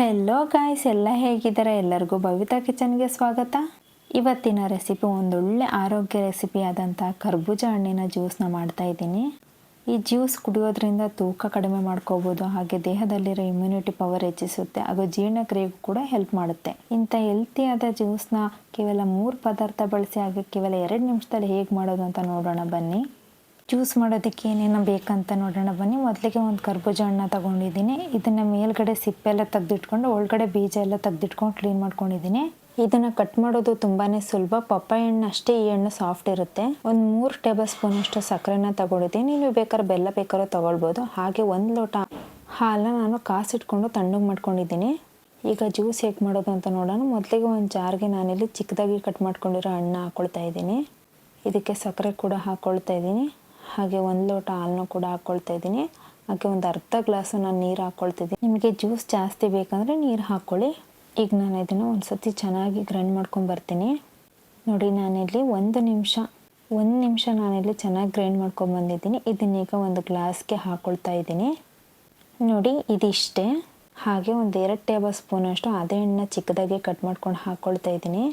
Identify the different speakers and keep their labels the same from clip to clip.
Speaker 1: Hello guys ಎಲ್ಲ ಹೇಗಿದ್ದಾರೆ? ಎಲ್ಲರಿಗೂ ಭವಿತಾ ಕಿಚನ್ಗೆ ಸ್ವಾಗತ. ಇವತ್ತಿನ ರೆಸಿಪಿ ಒಂದೊಳ್ಳೆ ಆರೋಗ್ಯ ರೆಸಿಪಿ ಆದಂಥ ಕರ್ಬೂಜ ಹಣ್ಣಿನ ಜ್ಯೂಸ್ನ ಮಾಡ್ತಾ ಇದ್ದೀನಿ. ಈ ಜ್ಯೂಸ್ ಕುಡಿಯೋದ್ರಿಂದ ತೂಕ ಕಡಿಮೆ ಮಾಡ್ಕೋಬೋದು, ಹಾಗೆ ದೇಹದಲ್ಲಿರೋ ಇಮ್ಯುನಿಟಿ ಪವರ್ ಹೆಚ್ಚಿಸುತ್ತೆ, ಹಾಗೂ ಜೀರ್ಣಕ್ರಿಯೆಗೂ ಕೂಡ ಹೆಲ್ಪ್ ಮಾಡುತ್ತೆ. ಇಂಥ ಹೆಲ್ತಿಯಾದ ಜ್ಯೂಸ್ನ ಕೇವಲ ಮೂರು ಪದಾರ್ಥ ಬಳಸಿ, ಹಾಗೆ ಕೇವಲ ಎರಡು ನಿಮಿಷದಲ್ಲಿ ಹೇಗೆ ಮಾಡೋದು ಅಂತ ನೋಡೋಣ ಬನ್ನಿ. ಜ್ಯೂಸ್ ಮಾಡೋದಕ್ಕೆ ಏನೇನು ಬೇಕಂತ ನೋಡೋಣ ಬನ್ನಿ. ಮೊದಲಿಗೆ ಒಂದು ಕರ್ಬೂಜ ಹಣ್ಣ ತಗೊಂಡಿದ್ದೀನಿ. ಇದನ್ನು ಮೇಲ್ಗಡೆ ಸಿಪ್ಪೆಲ್ಲ ತೆಗೆದಿಟ್ಕೊಂಡು, ಒಳಗಡೆ ಬೀಜ ಎಲ್ಲ ತೆಗೆದಿಟ್ಕೊಂಡು ಕ್ಲೀನ್ ಮಾಡ್ಕೊಂಡಿದ್ದೀನಿ. ಇದನ್ನು ಕಟ್ ಮಾಡೋದು ತುಂಬಾ ಸುಲಭ. ಪಪ್ಪಾಯ ಹಣ್ಣು ಅಷ್ಟೇ ಈ ಹಣ್ಣು ಸಾಫ್ಟ್ ಇರುತ್ತೆ. ಒಂದು ಮೂರು ಟೇಬಲ್ ಸ್ಪೂನ್ ಅಷ್ಟು ಸಕ್ಕರೆನ ತಗೊಂಡಿದ್ದೀನಿ. ನೀವು ಬೇಕಾದ್ರೆ ಬೆಲ್ಲ ಬೇಕಾದ್ರೂ ತಗೊಳ್ಬೋದು. ಹಾಗೆ ಒಂದು ಲೋಟ ಹಾಲನ್ನ ನಾನು ಕಾಸಿಟ್ಕೊಂಡು ತಣ್ಣಗೆ ಮಾಡ್ಕೊಂಡಿದ್ದೀನಿ. ಈಗ ಜ್ಯೂಸ್ ಹೇಗೆ ಮಾಡೋದು ಅಂತ ನೋಡೋಣ. ಮೊದಲಿಗೆ ಒಂದು ಜಾರ್ಗೆ ನಾನಿಲ್ಲಿ ಚಿಕ್ಕದಾಗಿ ಕಟ್ ಮಾಡ್ಕೊಂಡಿರೋ ಹಣ್ಣು ಹಾಕ್ಕೊಳ್ತಾ ಇದ್ದೀನಿ. ಇದಕ್ಕೆ ಸಕ್ಕರೆ ಕೂಡ ಹಾಕ್ಕೊಳ್ತಾ ಇದ್ದೀನಿ. ಹಾಗೆ ಒಂದು ಲೋಟ ಹಾಲನ್ನು ಕೂಡ ಹಾಕ್ಕೊಳ್ತಾ ಇದ್ದೀನಿ. ಹಾಗೆ ಒಂದು ಅರ್ಧ ಗ್ಲಾಸು ನಾನು ನೀರು ಹಾಕ್ಕೊಳ್ತಿದ್ದೀನಿ ನಿಮಗೆ ಜ್ಯೂಸ್ ಜಾಸ್ತಿ ಬೇಕಂದರೆ ನೀರು ಹಾಕ್ಕೊಳ್ಳಿ ಈಗ ನಾನು ಇದನ್ನು ಒಂದು ಸತಿ ಚೆನ್ನಾಗಿ ಗ್ರೈಂಡ್ ಮಾಡ್ಕೊಂಡು ಬರ್ತೀನಿ. ನೋಡಿ, ನಾನಿಲ್ಲಿ ಒಂದು ನಿಮಿಷ ಒಂದು ನಿಮಿಷ ನಾನಿಲ್ಲಿ ಚೆನ್ನಾಗಿ ಗ್ರೈಂಡ್ ಮಾಡ್ಕೊಂಡು ಬಂದಿದ್ದೀನಿ. ಇದನ್ನೀಗ ಒಂದು ಗ್ಲಾಸ್ಗೆ ಹಾಕ್ಕೊಳ್ತಾ ಇದ್ದೀನಿ. ನೋಡಿ, ಇದಿಷ್ಟೇ. ಹಾಗೆ ಒಂದು ಎರಡು ಟೇಬಲ್ ಸ್ಪೂನಷ್ಟು ಅದೇ ಹಣ್ಣನ್ನ ಚಿಕ್ಕದಾಗಿ ಕಟ್ ಮಾಡ್ಕೊಂಡು ಹಾಕ್ಕೊಳ್ತಾ ಇದ್ದೀನಿ.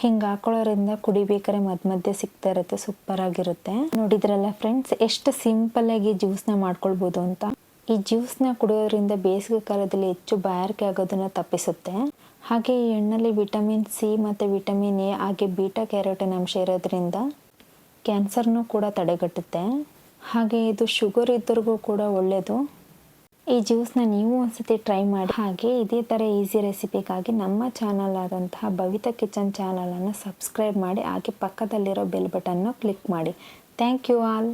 Speaker 1: ಹಿಂಗೆ ಹಾಕೊಳ್ಳೋದ್ರಿಂದ ಕುಡಿಬೇಕಾದ್ರೆ ಮಧ್ಯ ಮಧ್ಯೆ ಸಿಗ್ತಾ ಇರುತ್ತೆ ಸೂಪರ್ ಆಗಿರುತ್ತೆ. ನೋಡಿದ್ರಲ್ಲ ಫ್ರೆಂಡ್ಸ್ ಎಷ್ಟು ಸಿಂಪಲ್ ಆಗಿ ಜ್ಯೂಸ್ನ ಮಾಡ್ಕೊಳ್ಬೋದು ಅಂತ. ಈ ಜ್ಯೂಸ್ನ ಕುಡಿಯೋದ್ರಿಂದ ಬೇಸಿಗೆ ಕಾಲದಲ್ಲಿ ಹೆಚ್ಚು ಬಾಯಾರಿಕೆ ಆಗೋದನ್ನು ತಪ್ಪಿಸುತ್ತೆ. ಹಾಗೆ ಈ ಹಣ್ಣಲ್ಲಿ ವಿಟಮಿನ್ ಸಿ ಮತ್ತು ವಿಟಮಿನ್ ಎ ಹಾಗೆ ಬೀಟಾ ಕ್ಯಾರೋಟಿನ್ ಅಂಶ ಇರೋದ್ರಿಂದ ಕ್ಯಾನ್ಸರ್ನೂ ಕೂಡ ತಡೆಗಟ್ಟುತ್ತೆ. ಹಾಗೆ ಇದು ಶುಗರ್ ಇದ್ದವ್ರಿಗೂ ಕೂಡ ಒಳ್ಳೆಯದು ಈ ಜ್ಯೂಸ್ನ ನೀವು ಒಂದ್ಸತಿ ಟ್ರೈ ಮಾಡಿ. ಹಾಗೆ ಇದೇ ಥರ ಈಸಿ ರೆಸಿಪಿಗಾಗಿ ನಮ್ಮ ಚಾನಲ್ ಆದಂತಹ ಭವಿತಾ ಕಿಚನ್ ಚಾನಲನ್ನು ಸಬ್ಸ್ಕ್ರೈಬ್ ಮಾಡಿ, ಹಾಗೆ ಪಕ್ಕದಲ್ಲಿರೋ ಬೆಲ್ ಬಟನ್ನು ಕ್ಲಿಕ್ ಮಾಡಿ. Thank you all.